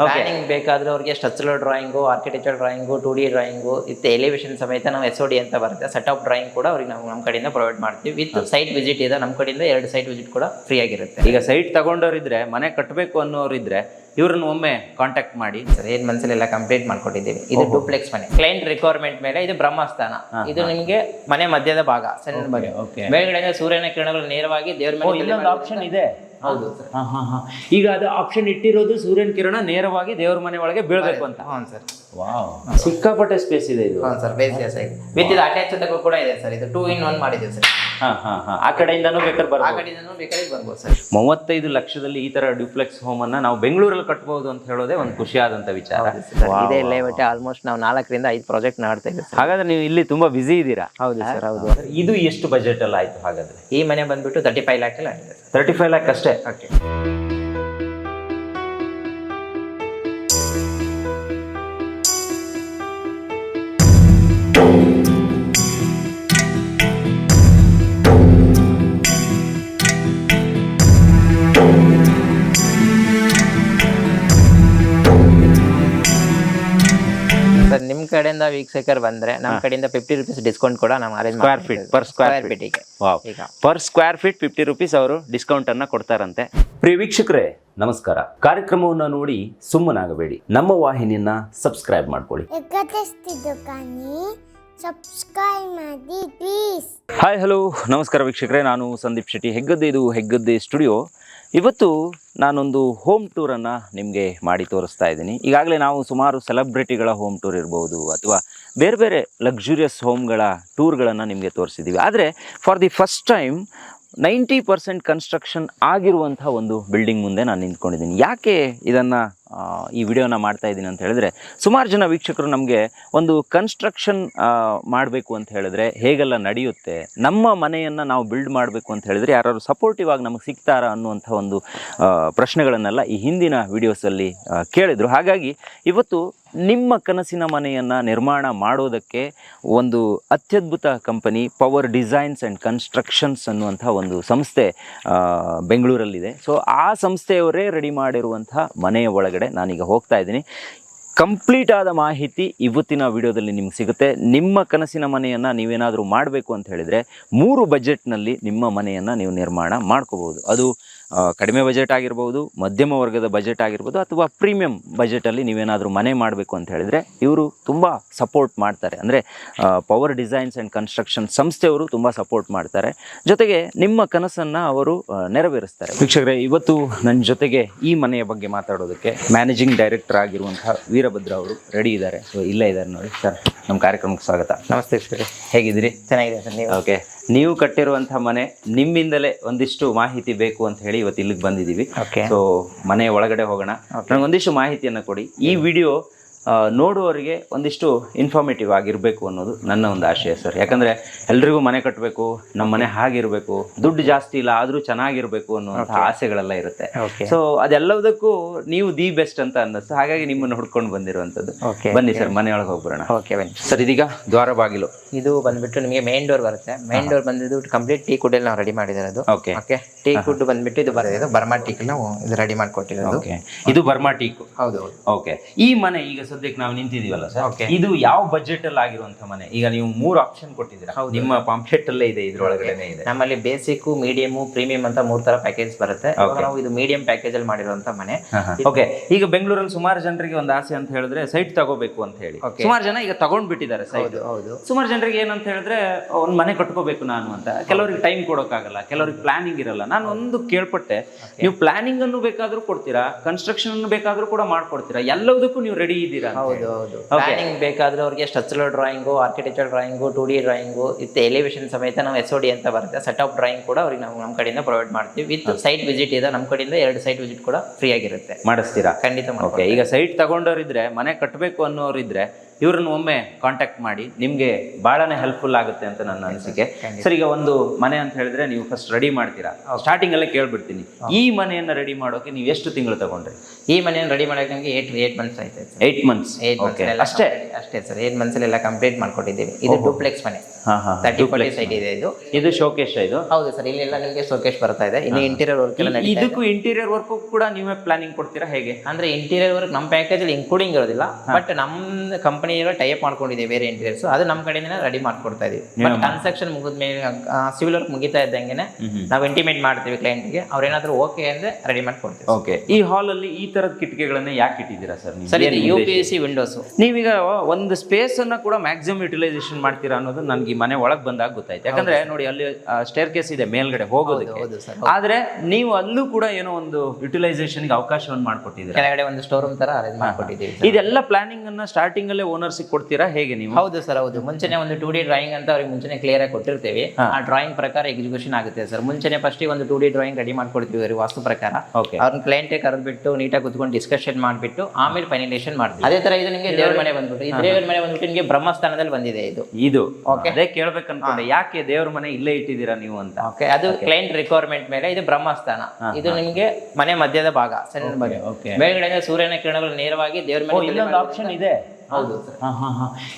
Planning ಬೇಕಾದ್ರೆ ಅವ್ರಿಗೆ structural drawing architecture drawing two D drawing ಇತ್ತು ಎಲಿವೇಶನ್ ಸಮೇತ ನಾವು ಎಸ್ ಡಿ ಅಂತ ಬರುತ್ತೆ. ಸೆಟ್ ಆಫ್ ಡ್ರಾಯಿಂಗ್ ಕೂಡ ಅವ್ರಿಗೆ ನಾವು ನಮ್ಮ ಕಡೆಯಿಂದ ಪ್ರೊವೈಡ್ ಮಾಡ್ತೀವಿ. ವಿತ್ ಸೈಟ್ ವಿಸಿಟ್ ಇದೆ ನಮ್ಮ ಕಡೆಯಿಂದ ಎರಡು ಸೈಟ್ ವಿಸಿಟ್ ಕೂಡ ಫ್ರೀ ಆಗಿರುತ್ತೆ. ಈಗ ಸೈಟ್ ತಗೊಂಡವರಿದ್ರೆ ಮನೆ ಕಟ್ಟಬೇಕು ಅನ್ನೋರಿದ್ರೆ ಇವ್ರನ್ನ ಒಮ್ಮೆ ಕಾಂಟ್ಯಾಕ್ಟ್ ಮಾಡಿ. ಸರ್ ಏನ್ ಮನ್ಸಲೆಲ್ಲ ಕಂಪ್ಲೀಟ್ ಮಾಡ್ಕೊಟ್ಟಿದ್ದೀವಿ. ಇದು ಡೂಪ್ಲೆಕ್ಸ್ ಮನೆ. ಕ್ಲೈಂಟ್ ರಿಕ್ವೈರ್ಮೆಂಟ್ ಮೇಲೆ ಇದು ಬ್ರಹ್ಮಸ್ಥಾನ. ಇದು ನಿಮಗೆ ಮನೆ ಮಧ್ಯದ ಭಾಗ ಸಣ್ಣ ಭಾಗ. ಮೇಲ್ಗಡೆ ಸೂರ್ಯನ ಕಿರಣಗಳು ನೇರವಾಗಿ ದೇವ್ರ ಮೇಲೆ ಆಪ್ಷನ್ ಇದೆ. ಹೌದು ಸರ್. ಹಾ, ಹಾ, ಹಾ. ಈಗ ಅದು ಆಪ್ಷನ್ ಇಟ್ಟಿರೋದು ಸೂರ್ಯನ ಕಿರಣ ನೇರವಾಗಿ ದೇವ್ರ ಮನೆ ಒಳಗೆ ಬೀಳಬೇಕು ಅಂತ. ಹ್ಞೂ ಸರ್. ವಾವ್. ಸಿಕ್ಕಾಪಟ್ಟೆ ಸ್ಪೇಸ್ ಇದೆ ಇದು. ಹ್ಞೂ ಸರ್ ಬೇಸಿಗೆ ಸೈಡ್ ವಿತ್ ಇದು ಅಟ್ಯಾಚ್ ಕೂಡ ಇದೆ ಸರ್. ಇದು ಟೂ ಇನ್ ಒನ್ ಮಾಡಿದ್ದೀವಿ ಸರ್. ಹಾ ಹಾ ಹಾ. ಆ ಕಡೆಯಿಂದನೂ ಬೇಕಾದ್ರೆ ಆ ಬರ್ಬೋದು. ಕಡೆಯಿಂದನೂ ಬೇಕಾದ್ರೆ ಬರ್ಬೋದು ಸರ್. ಮೂವತ್ತೈದು ಲಕ್ಷದಲ್ಲಿ ಈ ತರ ಡ್ಯೂಪ್ಲೆಕ್ಸ್ ಹೋಮ್ ಅನ್ನ ನಾವು ಬೆಂಗಳೂರಲ್ಲಿ ಕಟ್ಬಹುದು ಅಂತ ಹೇಳೋದೇ ಒಂದು ಖುಷಿಯಾದಂತ ವಿಚಾರ. ಇದೇ ಲೇಔಟ್ ಆಲ್ಮೋಸ್ಟ್ ನಾವು ನಾಲ್ಕರಿಂದ ಐದು ಪ್ರಾಜೆಕ್ಟ್ ಮಾಡ್ತಾ ಇದ್ದೀವಿ ಸರ್. ಹಾಗಾದ್ರೆ ನೀವು ಇಲ್ಲಿ ತುಂಬಾ ಬಿಸಿ ಇದ್ದೀರಾ? ಹೌದು ಸರ್ ಹೌದು. ಇದು ಎಷ್ಟು ಬಜೆಟ್ ಅಲ್ಲಿ ಆಯ್ತು ಹಾಗಾದ್ರೆ? ಈ ಮನೆ ಬಂದ್ಬಿಟ್ಟು ತರ್ಟಿ ಫೈವ್ ಲ್ಯಾಕ್ ಅಲ್ಲಿ ಆಗಿದೆ ಸರ್. ತರ್ಟಿ ಫೈವ್ ಲ್ಯಾಕ್ ಅಷ್ಟೇ? ಓಕೆ ಸರ್ ಕಡೆಯಿಂದ ವೀಕ್ಷಕರು ಬಂದ್ರೆ ನಮ್ಮ ಕಡೆಯಿಂದ ಫಿಫ್ಟಿ ರುಪೀಸ್ ಡಿಸ್ಕೌಂಟ್ ಕೂಡ ನಾವು arrange square feet per square square feet ಫೀಟಿಗೆ ಈಗ. Per square feet fifty rupees ಅವರು ಡಿಸ್ಕೌಂಟ್ ಅನ್ನ ಕೊಡ್ತಾರಂತೆ. ಪ್ರಿಯ ವೀಕ್ಷಕರೇ ನಮಸ್ಕಾರ. ಕಾರ್ಯಕ್ರಮವನ್ನ ನೋಡಿ ಸುಮ್ಮನಾಗಬೇಡಿ. ನಮ್ಮ ವಾಹಿನಿಯನ್ನ ಸಬ್ಸ್ಕ್ರೈಬ್ ಮಾಡ್ಕೊಳ್ಳಿ. ಸಬ್ಸ್ಕ್ರೈಬ್ ಮಾಡಿ ಪ್ಲೀಸ್ ಹಾಯ್ ಹಲೋ ನಮಸ್ಕಾರ ವೀಕ್ಷಕರೇ ನಾನು ಸಂದೀಪ್ ಶೆಟ್ಟಿ. ಹೆಗ್ಗದ್ದೆ ಇದು ಹೆಗ್ಗದ್ದೆ ಸ್ಟುಡಿಯೋ ಇವತ್ತು ನಾನೊಂದು ಹೋಮ್ ಟೂರನ್ನು ನಿಮಗೆ ಮಾಡಿ ತೋರಿಸ್ತಾ ಇದ್ದೀನಿ. ಈಗಾಗಲೇ ನಾವು ಸುಮಾರು ಸೆಲೆಬ್ರಿಟಿಗಳ ಹೋಮ್ ಟೂರ್ ಇರ್ಬೋದು ಅಥವಾ ಬೇರೆ ಬೇರೆ ಲಕ್ಸುರಿಯಸ್ ಹೋಮ್ಗಳ ಟೂರ್ಗಳನ್ನು ನಿಮಗೆ ತೋರಿಸಿದ್ದೀವಿ ಆದರೆ for the first time ninety percent construction ಆಗಿರುವಂಥ ಒಂದು ಬಿಲ್ಡಿಂಗ್ ಮುಂದೆ ನಾನು ನಿಂತ್ಕೊಂಡಿದ್ದೀನಿ. ಯಾಕೆ ಇದನ್ನು ಈ ವಿಡಿಯೋನ ಮಾಡ್ತಾ ಇದ್ದೀನಿ ಅಂತ ಹೇಳಿದ್ರೆ, ಸುಮಾರು ಜನ ವೀಕ್ಷಕರು ನಮಗೆ ಒಂದು ಕನ್ಸ್ಟ್ರಕ್ಷನ್ ಮಾಡಬೇಕು ಅಂತ ಹೇಳಿದ್ರೆ ಹೇಗೆಲ್ಲ ನಡೆಯುತ್ತೆ, ನಮ್ಮ ಮನೆಯನ್ನು ನಾವು ಬಿಲ್ಡ್ ಮಾಡಬೇಕು ಅಂತ ಹೇಳಿದ್ರೆ ಯಾರು ಸಪೋರ್ಟಿವ್ ಆಗಿ ನಮಗೆ ಸಿಗ್ತಾರಾ ಅನ್ನುವಂಥ ಒಂದು ಪ್ರಶ್ನೆಗಳನ್ನೆಲ್ಲ ಈ ಹಿಂದಿನ ವಿಡಿಯೋಸಲ್ಲಿ ಕೇಳಿದರು. ಹಾಗಾಗಿ ಇವತ್ತು ನಿಮ್ಮ ಕನಸಿನ ಮನೆಯನ್ನು ನಿರ್ಮಾಣ ಮಾಡೋದಕ್ಕೆ ಒಂದು ಅತ್ಯದ್ಭುತ company power designs and constructions ಅನ್ನುವಂಥ ಒಂದು ಸಂಸ್ಥೆ ಬೆಂಗಳೂರಲ್ಲಿದೆ. ಸೊ ಆ ಸಂಸ್ಥೆಯವರೇ ರೆಡಿ ಮಾಡಿರುವಂಥ ಮನೆಯ ಒಳಗಡೆ ನಾನೀಗ ಹೋಗ್ತಾ ಇದ್ದೀನಿ. ಕಂಪ್ಲೀಟ್ ಆದ ಮಾಹಿತಿ ಇವತ್ತಿನ ವಿಡಿಯೋದಲ್ಲಿ ನಿಮ್ಗೆ ಸಿಗುತ್ತೆ. ನಿಮ್ಮ ಕನಸಿನ ಮನೆಯನ್ನು ನೀವೇನಾದರೂ ಮಾಡಬೇಕು ಅಂತ ಹೇಳಿದರೆ ಮೂರು ಬಜೆಟ್ನಲ್ಲಿ ನಿಮ್ಮ ಮನೆಯನ್ನು ನೀವು ನಿರ್ಮಾಣ ಮಾಡ್ಕೋಬೋದು ಅದು ಕಡಿಮೆ ಬಜೆಟ್ ಆಗಿರ್ಬೋದು ಮಧ್ಯಮ ವರ್ಗದ ಬಜೆಟ್ ಆಗಿರ್ಬೋದು ಅಥವಾ ಪ್ರೀಮಿಯಂ ಬಜೆಟಲ್ಲಿ ನೀವೇನಾದರೂ ಮನೆ ಮಾಡಬೇಕು ಅಂತ ಹೇಳಿದರೆ ಇವರು ತುಂಬ ಸಪೋರ್ಟ್ ಮಾಡ್ತಾರೆ. ಅಂದರೆ ಪವರ್ ಡಿಸೈನ್ಸ್ ಆ್ಯಂಡ್ ಕನ್ಸ್ಟ್ರಕ್ಷನ್ ಸಂಸ್ಥೆಯವರು ತುಂಬ ಸಪೋರ್ಟ್ ಮಾಡ್ತಾರೆ. ಜೊತೆಗೆ ನಿಮ್ಮ ಕನಸನ್ನು ಅವರು ನೆರವೇರಿಸ್ತಾರೆ. ವೀಕ್ಷಕರೇ ಇವತ್ತು ನನ್ನ ಜೊತೆಗೆ ಈ ಮನೆಯ ಬಗ್ಗೆ ಮಾತಾಡೋದಕ್ಕೆ ಮ್ಯಾನೇಜಿಂಗ್ ಡೈರೆಕ್ಟರ್ ಆಗಿರುವಂತಹ ವೀರಭದ್ರ ಅವರು ರೆಡಿ ಇದ್ದಾರೆ. ಸೊ ಇಲ್ಲೇ ಇದ್ದಾರೆ ನೋಡಿ. ಸರ್ ನಮ್ಮ ಕಾರ್ಯಕ್ರಮಕ್ಕೆ ಸ್ವಾಗತ. ನಮಸ್ತೆ ಸರ್ ಹೇಗಿದ್ದೀರಿ? ಚೆನ್ನಾಗಿದೆ ಸರ್ ನೀವು? ಓಕೆ ನೀವು ಕಟ್ಟಿರುವಂತಹ ಮನೆ ನಿಮ್ಮಿಂದಲೇ ಒಂದಿಷ್ಟು ಮಾಹಿತಿ ಬೇಕು ಅಂತ ಹೇಳಿ ಇವತ್ತು ಇಲ್ಲಿಗೆ ಬಂದಿದ್ದೀವಿ. ಸೊ ಮನೆ ಒಳಗಡೆ ಹೋಗೋಣ. ನನಗೆ ಒಂದಿಷ್ಟು ಮಾಹಿತಿಯನ್ನು ಕೊಡಿ. ಈ ವಿಡಿಯೋ ನೋಡುವವರಿಗೆ ಒಂದಿಷ್ಟು ಇನ್ಫಾರ್ಮೇಟಿವ್ ಆಗಿರಬೇಕು ಅನ್ನೋದು ನನ್ನ ಒಂದು ಆಶಯ ಸರ್ ಯಾಕಂದ್ರೆ ಎಲ್ರಿಗೂ ಮನೆ ಕಟ್ಟಬೇಕು ನಮ್ಮ ಮನೆ ಹಾಗಿರಬೇಕು ದುಡ್ಡು ಜಾಸ್ತಿ ಇಲ್ಲ ಆದರೂ ಚೆನ್ನಾಗಿರಬೇಕು ಅನ್ನುವಂಥ ಆಸೆಗಳೆಲ್ಲ ಇರುತ್ತೆ. ಸೊ ಅದೆಲ್ಲದಕ್ಕೂ ನೀವು ದಿ ಬೆಸ್ಟ್ ಅಂತ ಅನ್ನಿಸ್ತು. ಹಾಗಾಗಿ ನಿಮ್ಮನ್ನು ಹುಡ್ಕೊಂಡು ಬಂದಿರುವಂಥದ್ದು. ಬನ್ನಿ ಸರ್ ಮನೆಯೊಳಗೆ ಹೋಗ್ಬರೋಣ ಓಕೆ ಬನ್ನಿ. ಸರ್ ಇದೀಗ ದ್ವಾರ ಬಾಗಿಲು. ಇದು ಬಂದ್ಬಿಟ್ಟು ನಿಮಗೆ ಮೇನ್ ಡೋರ್ ಬರುತ್ತೆ. ಮೇನ್ ಡೋರ್ ಬಂದಿದ್ದು ಕಂಪ್ಲೀಟ್ ಟೀ ಕುಡ್ ನಾವು ರೆಡಿ ಮಾಡಿದಿರೋದು ಓಕೆ ಓಕೆ ಟೀ ಕುಡ್ ಬಂದ್ಬಿಟ್ಟು ಇದು ಬರೋದು ಬರ್ಮಾ ಟೀಕ್ ನಾವು ಇದು ರೆಡಿ ಮಾಡಿಕೊಟ್ಟಿರೋದು. ಓಕೆ ಇದು ಬರ್ಮಾ ಟೀಕ್ ಹೌದು ಹೌದು. ಓಕೆ ಈ ಮನೆ ಈಗ ಸದ್ಯಕ್ಕೆ ನಾವು ನಿಂತಿದೀವಲ್ಲ ಸರ್? ಇದು ಯಾವ ಬಜೆಟ್ ಅಲ್ಲಿ ಆಗಿರುವಂತ ಮನೆ? ಈಗ ನೀವು ಮೂರು ಆಪ್ಷನ್ ಕೊಟ್ಟಿದ್ದೀರಾ. ನಿಮ್ಮ ಪಾಂಪ್ಲೆಟ್ ಅಲ್ಲೇ ಇದೆ ಇದ್ರೊಳಗಡೆ ಇದೆ. ನಮ್ಮಲ್ಲಿ ಬೇಸಿಕ್ ಮೀಡಿಯಮ್ ಪ್ರೀಮಿಯಂ ಅಂತ ಮೂರ್ ತರ ಪ್ಯಾಕೇಜ್ ಬರುತ್ತೆ. ನಾವು ಇದು ಮೀಡಿಯಂ ಪ್ಯಾಕೇಜ್ ಅಲ್ಲಿ ಮಾಡಿರುವಂತ ಮನೆ. ಓಕೆ ಈಗ ಬೆಂಗಳೂರಲ್ಲಿ ಸುಮಾರು ಜನರಿಗೆ ಒಂದು ಆಸೆ ಅಂತ ಹೇಳಿದ್ರೆ ಸೈಟ್ ತಗೋಬೇಕು ಅಂತ ಹೇಳಿ. ಸುಮಾರು ಜನ ಈಗ ತಗೊಂಡ್ ಬಿಟ್ಟಿದ್ದಾರೆ ಸೈಟ್ ಸುಮಾರು ಜನರಿಗೆ ಏನಂತ ಹೇಳಿದ್ರೆ ಒಂದ್ ಮನೆ ಕಟ್ಕೋಬೇಕು ನಾನು ಅಂತ. ಕೆಲವರಿಗೆ ಟೈಮ್ ಕೊಡೋಕ್ಕಾಗಲ್ಲ ಕೆಲವರಿಗೆ ಪ್ಲಾನಿಂಗ್ ಇರಲ್ಲ. ನಾನು ಒಂದು ಕೇಳ್ಪಟ್ಟೆ ನೀವು ಪ್ಲಾನಿಂಗ್ ಅನ್ನು ಬೇಕಾದ್ರೂ ಕೊಡ್ತೀರಾ ಕನ್ಸ್ಟ್ರಕ್ಷನ್ ಅನ್ನು ಬೇಕಾದ್ರೂ ಕೂಡ ಮಾಡ್ಕೊಡ್ತೀರಾ ಎಲ್ಲದಕ್ಕೂ ನೀವು ರೆಡಿ ಇದ್ದೀರಾ. ಹೌದು ಹೌದು ಪ್ಲಾನಿಂಗ್ ಬೇಕಾದ್ರೆ ಅವ್ರಿಗೆ structural drawing architecture drawing two D drawing with elevation ಸಮೇತ ನಾವು ಎಸ್ ಡಿ ಅಂತ ಬರುತ್ತೆ. ಸೆಟ್ ಆಫ್ ಡ್ರಾಯಿಂಗ್ ಕೂಡ ಅವ್ರಿಗೆ ನಾವು ನಮ್ಮ ಕಡೆಯಿಂದ ಪ್ರೊವೈಡ್ ಮಾಡ್ತೀವಿ. ವಿತ್ ಸೈಟ್ ವಿಸಿಟ್ ಇದೆ ನಮ್ಮ ಕಡೆಯಿಂದ ಎರಡು ಸೈಟ್ ವಿಸಿಟ್ ಕೂಡ ಫ್ರೀ ಆಗಿರುತ್ತೆ. ಮಾಡಿಸ್ತೀರಾ? ಖಂಡಿತ ಓಕೆ ಈಗ ಸೈಟ್ ತಗೊಂಡವರಿದ್ರೆ ಮನೆ ಕಟ್ಟಬೇಕು ಅನ್ನೋರಿದ್ರೆ ಇವ್ರನ್ನ ಒಮ್ಮೆ ಕಾಂಟ್ಯಾಕ್ಟ್ ಮಾಡಿ ನಿಮಗೆ ಭಾಳನೇ ಹೆಲ್ಪ್ಫುಲ್ ಆಗುತ್ತೆ ಅಂತ ನನ್ನ ಅನಿಸಿಕೆ. ಸರ್ ಈಗ ಒಂದು ಮನೆ ಅಂತ ಹೇಳಿದ್ರೆ ನೀವು ಫಸ್ಟ್ ರೆಡಿ ಮಾಡ್ತೀರಾ? ಸ್ಟಾರ್ಟಿಂಗ್ ಅಲ್ಲೇ ಕೇಳ್ಬಿಡ್ತೀನಿ. ಈ ಮನೆಯನ್ನ ರೆಡಿ ಮಾಡೋಕೆ ನೀವು ಎಷ್ಟು ತಿಂಗಳು ತಗೊಂಡ್ರಿ? ಈ ಮನೆಯನ್ನು ರೆಡಿ ಮಾಡೋಕೆ ನಮಗೆ ಏಟ್ ಏಟ್ ಮಂತ್ಸ್ ಆಯ್ತು ಏಟ್ ಮಂತ್ಸ್ ಏಟ್ ಅಷ್ಟೇ. ಅಷ್ಟೇ ಸರ್. ಏಟ್ ಮಂತ್ಸಲ್ಲಿ ಎಲ್ಲ ಕಂಪ್ಲೀಟ್ ಮಾಡ್ಕೊಟ್ಟಿದ್ದೀವಿ. ಇದು ಡೂಪ್ಲೆಕ್ಸ್ ಮನೆ. ತರ್ಟಿ ಫೋರ್ಟಿ ಸೈಟ್ ಇದೆ ಇದು. ಇದು ಶೋಕೇಶ್ ಇದು? ಹೌದು ಸರ್ ಇಲ್ಲೆಲ್ಲ ನಿಮಗೆ ಶೋಕೇಶ್ ಬರ್ತಾ ಇದೆ. ಇನ್ನು ಇಂಟೀರಿಯರ್ ವರ್ಕ್ ಎಲ್ಲ ಇದೆ ಇದಕ್ಕೂ ಇಂಟೀರಿಯರ್ ವರ್ಕ್ ಕೂಡ ನೀವೇ ಪ್ಲಾನಿಂಗ್ ಕೊಡ್ತೀರಾ ಹೇಗೆ? ಅಂದ್ರೆ ಇಂಟೀರಿಯರ್ ವರ್ಕ್ ನಮ್ಮ ಪ್ಯಾಕೇಜ್ ಅಲ್ಲಿ ಇನ್ಕ್ಲೂಡಿಂಗ್ ಇರೋದಿಲ್ಲ. ಬಟ್ ನಮ್ಮ ಕಂಪನಿ ಟೈಪ್ ಮಾಡ್ಕೊಂಡಿದೆ ಬೇರೆ ಇಂಟೀರಿಯರ್ಸ್ ಅದು ನಮ್ಮ ಕಡೆಯಿಂದ ರೆಡಿ ಮಾಡ್ಕೊಡ್ತಾ ಇದೀವಿ. ಬಟ್ ಕನ್ಸ್ಟ್ರಕ್ಷನ್ ಮುಗಿದ ಮೇಲೆ ಸಿವಿಲ್ ವರ್ಕ್ ಮುಗಿತಾ ಇದ್ದಂಗೆನೆ ನಾವು ಇಂಟಿಮೇಟ್ ಮಾಡ್ತೀವಿ ಕ್ಲೈಂಟ್ ಕ್ಲೈಂಟ್ಗೆ ಅವ್ರೇನಾದ್ರೂ ಓಕೆ ಅಂದ್ರೆ ರೆಡಿ ಮಾಡ್ಕೊಡ್ತೀವಿ ಓಕೆ ಈ ಹಾಲ್ ಅಲ್ಲಿ ಈ ತರದ ಕಿಟಕಿಗಳನ್ನ ಯಾಕೆ ಇಟ್ಟಿದ್ದೀರಾ sir sir U P S C windows ನೀವೀಗ ಒಂದು ಸ್ಪೇಸ್ ಅನ್ನ ಕೂಡ ಮ್ಯಾಕ್ಸಿಮಮ್ ಯುಟಿಲೈಸೇಷನ್ ಮಾಡ್ತೀರಾ ಅನ್ನೋದು ನನ್ಗೆ ಮನೆ ಒಳಗೆ ಬಂದಾಗ ಗೊತ್ತಾಯ್ತು. ಯಾಕಂದ್ರೆ ನೋಡಿ ಅಲ್ಲಿ ಸ್ಟೇರ್ ಕೇಸ್ ಇದೆ ಮೇಲ್ಗಡೆ ಹೋಗೋದಕ್ಕೆ. ಆದ್ರೆ ನೀವು ಅಲ್ಲೂ ಕೂಡ ಏನೋ ಒಂದು ಯುಟಿಲೈಸೇಷನ್ಗೆ ಅವಕಾಶವನ್ನು ಮಾಡ್ಕೊಟ್ಟಿದ್ದೀರಾ? ಕೆಳಗಡೆ ಒಂದು ಸ್ಟೋರ್ ರೂಮ್ ತರ ಅರೇಂಜ್ ಮಾಡ್ಕೊಟ್ಟಿದ್ದೀವಿ ಇದೆಲ್ಲ ಪ್ಲಾನಿಂಗ್ ಅನ್ನ ಸ್ಟಾರ್ಟಿಂಗ್ ಅಲ್ಲೇ ಓನರ್ಸ್ ಕೊಡ್ತೀರಾ? ಹೇಗೆ ನೀವು? ಹೌದು ಸರ್ ಹೌದು. ಮುಂಚೆನೆ ಒಂದು ಟೂ ಡಿ ಡ್ರಾಯಿಂಗ್ ಅಂತ ಅವ್ರಿಗೆ ಮುಂಚೆನೆ ಕ್ಲಿಯರ್ ಆಗಿ ಕೊಟ್ಟಿರ್ತೀವಿ. ಆ ಡ್ರಾಯಿಂಗ್ ಪ್ರಕಾರ ಎಕ್ಸಿಕ್ಯೂಷನ್ ಆಗುತ್ತೆ ಸರ್. ಮುಂಚೆನೆ ಫಸ್ಟ್ ಒಂದು ಟೂ ಡಿ ಡ್ರಾಯಿಂಗ್ ರೆಡಿ ಮಾಡ್ಕೊಡ್ತೀವಿ ಅವ್ರಿಗೆ ವಾಸ್ತು ಪ್ರಕಾರ. ಓಕೆ ಅವ್ರನ್ನ ಕ್ಲೈಂಟೇ ಕರೆದ್ಬಿಟ್ಟು ನೀಟಾಗಿ ಕುತ್ಕೊಂಡು ಡಿಸ್ಕಷನ್ ಮಾಡಿಬಿಟ್ಟು ಆಮೇಲೆ ಫೈನಲೈಸೇಷನ್ ಮಾಡ್ತೀವಿ. ಅದೇ ತರ ಇದು ನಿಮಗೆ ದೇವ್ರ ಮನೆ ಬಂದ್ಬಿಟ್ಟು ಈ ದೇವ್ರ ಮನೆ ಬಂದ್ಬಿಟ್ಟು ನಿಮಗೆ ಬ್ರಹ್ಮಸ್ಥಾನದಲ್ಲಿ ಬಂದಿದೆ ಇದು. ಇದು. ಅದೇ ಕೇಳ್ಬೇಕು ಅನ್ಕೊಂಡೆ ಯಾಕೆ ದೇವ್ರ ಮನೆ ಇಲ್ಲೇ ಇಟ್ಟಿದ್ದೀರಾ ನೀವು ಅಂತ? ಓಕೆ ಅದು ಕ್ಲೈಂಟ್ ರಿಕ್ವೈರ್ಮೆಂಟ್ ಮೇಲೆ ಇದು ಬ್ರಹ್ಮಸ್ಥಾನ. ಇದು ನಿಮಗೆ ಮನೆ ಮಧ್ಯದ ಭಾಗ ಸಣ್ಣ ಭಾಗ ಓಕೆ ಮೇಲ್ಗಡೆ ಸೂರ್ಯನ ಕಿರಣಗಳು ನೇರವಾಗಿ ದೇವ್ರ ಮೇಲೆ ಇಲ್ಲೊಂದು ಆಪ್ಷನ್ ಇದೆ. ಹೌದು.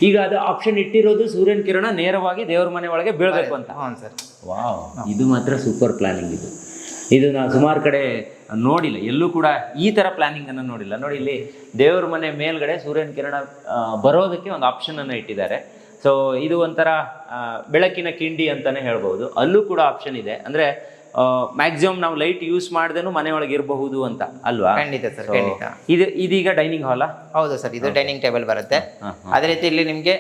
ಈಗ ಅದು ಆಪ್ಷನ್ ಇಟ್ಟಿರೋದು ಸೂರ್ಯನ ಕಿರಣ ನೇರವಾಗಿ ದೇವ್ರ ಮನೆ ಒಳಗೆ ಬೀಳ್ಬೇಕು ಅಂತ. ಸರ್. ವಾವ್ ಇದು ಮಾತ್ರ ಸೂಪರ್ ಪ್ಲಾನಿಂಗ್ ಇದು. ಇದು ನಾನು ಸುಮಾರು ಕಡೆ ನೋಡಿಲ್ಲ. ಎಲ್ಲೂ ಕೂಡ ಈ ಥರ ಪ್ಲಾನಿಂಗ್ ಅನ್ನು ನೋಡಿಲ್ಲ. ನೋಡಿ ಇಲ್ಲಿ ದೇವ್ರ ಮನೆ ಮೇಲ್ಗಡೆ ಸೂರ್ಯನ ಕಿರಣ ಬರೋದಕ್ಕೆ ಒಂದು ಆಪ್ಷನ್ ಅನ್ನು ಇಟ್ಟಿದ್ದಾರೆ. ಸೊ ಇದು ಒಂಥರ ಬೆಳಕಿನ ಕಿಂಡಿ ಅಂತಾನೆ ಹೇಳ್ಬೋದು. ಅಲ್ಲೂ ಕೂಡ ಆಪ್ಷನ್ ಇದೆ. ಅಂದ್ರೆ ಮ್ಯಾಕ್ಸಿಮಮ್ ನಾವು ಲೈಟ್ ಯೂಸ್ ಮಾಡ್ದೇನು ಮನೆಯೊಳಗೆ ಇರಬಹುದು ಅಂತ ಅಲ್ವಾ? ಖಂಡಿತ ಸರ್ ಖಂಡಿತ. ಇದು ಇದೀಗ ಡೈನಿಂಗ್ ಹಾಲಾ ಹೌದು ಸರ್ ಇದು ಡೈನಿಂಗ್ ಟೇಬಲ್ ಬರುತ್ತೆ. ಅದೇ ರೀತಿ ಇಲ್ಲಿ ನಿಮಗೆ